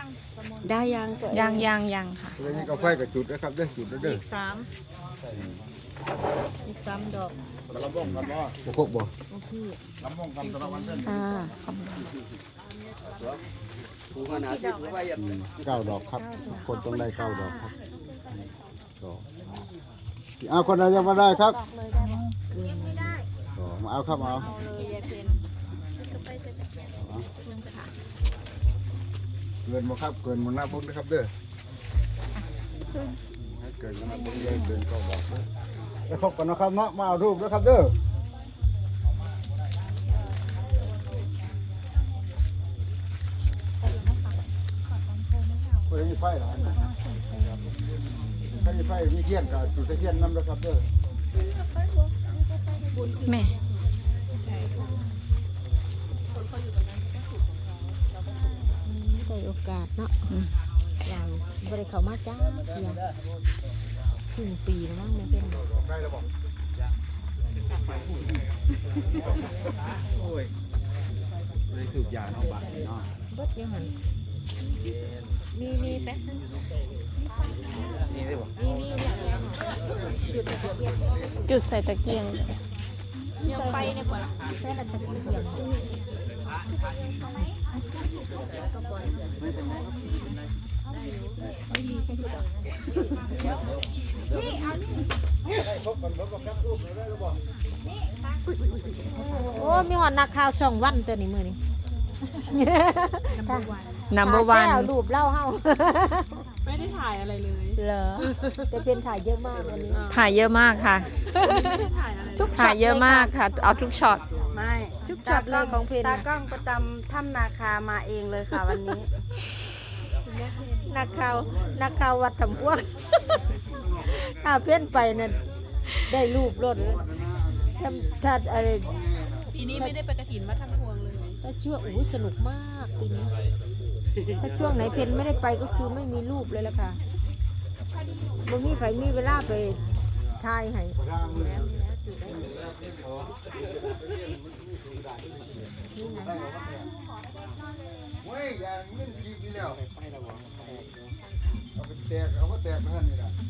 ยังสมุนได้ยังตัวเอยังยังยังค่ะแล้วนี่ก็ไฟกับจุดนะครับเด้อจุดเด้ออีกสามอีกสามดอกลำบ้องกันบ่บ่ครบบ่โอ้พี่ลำบ้องกันตะวันเส้นค่ะเก้าดอกครับ คนต้องได้เก้าดอกครับดอกเอาคนไหนยังมาได้ครับอ๋อมาเอาครับเอา เกินมาครับเกินมาหน้าพวกนะครับเด้อให้เกินมาหน้าพวกเลยเกินเก้าดอกเด้อแล้วพบกันนะครับเนาะมาเอารูปนะครับเด้อเปิดมีไฟหลายนะถ้ามีไฟมีเทียนกับจุดตะเทียนน้ำนะครับเด้อแม่ โอกาสเนาะเราบริเขามาจ้าเพียงครึ่งปีแล้วมั้งไม่เป็นได้แล้วบอกโอ้ยได้สูบยาเนาะบาดเนาะเบิดยังหันมีมีแป๊บนึงนี่ได้บ่มีมีเนี่ยแล้วจุดใส่ตะเกียงยังไปในกว่าแค่ละตะเกียง ได้ครบกันบ่ครับรูปได้แล้วบ่โอ้ มีหอดนักข่าวสองวันตัวนี้มือนี้ number ถ่าย one แซวรูปเล่าเฮาไม่ได้ถ่ายอะไรเลยเหรอจะเป็นถ่ายเยอะมากวันนี้ถ่ายเยอะมากค่ะไม่ได้ถ่ายอะไรทุกถ่ายเยอะมากค่ะ เอาทุกช็อต ไม่ทุกช็อตเลยของเพนตากล้องประจำถ้ำนาคามาเองเลยค่ะวันนี้ นักข่าวนักข่าววัดทำพวก ถ้าเพื่อนไปนั่นได้รูปรถแล้วถ้าถ้าอะไรปีนี้ไม่ได้ไปกระถินมาทั้งพวงเลยถ้าช่วงโอ้โหสนุกมากปีนี้ถ้าช่วงไหนเพนไม่ได้ไปก็คือไม่มีรูปเลยละค่ะบ่มีใครมีเวลาไปถ่ายให้ โอ้ ยอย่างนี้จีบนี่แล้วเอาไปแตกเอาไปแตกมาหั่นนี่ละโอ้ยจับลง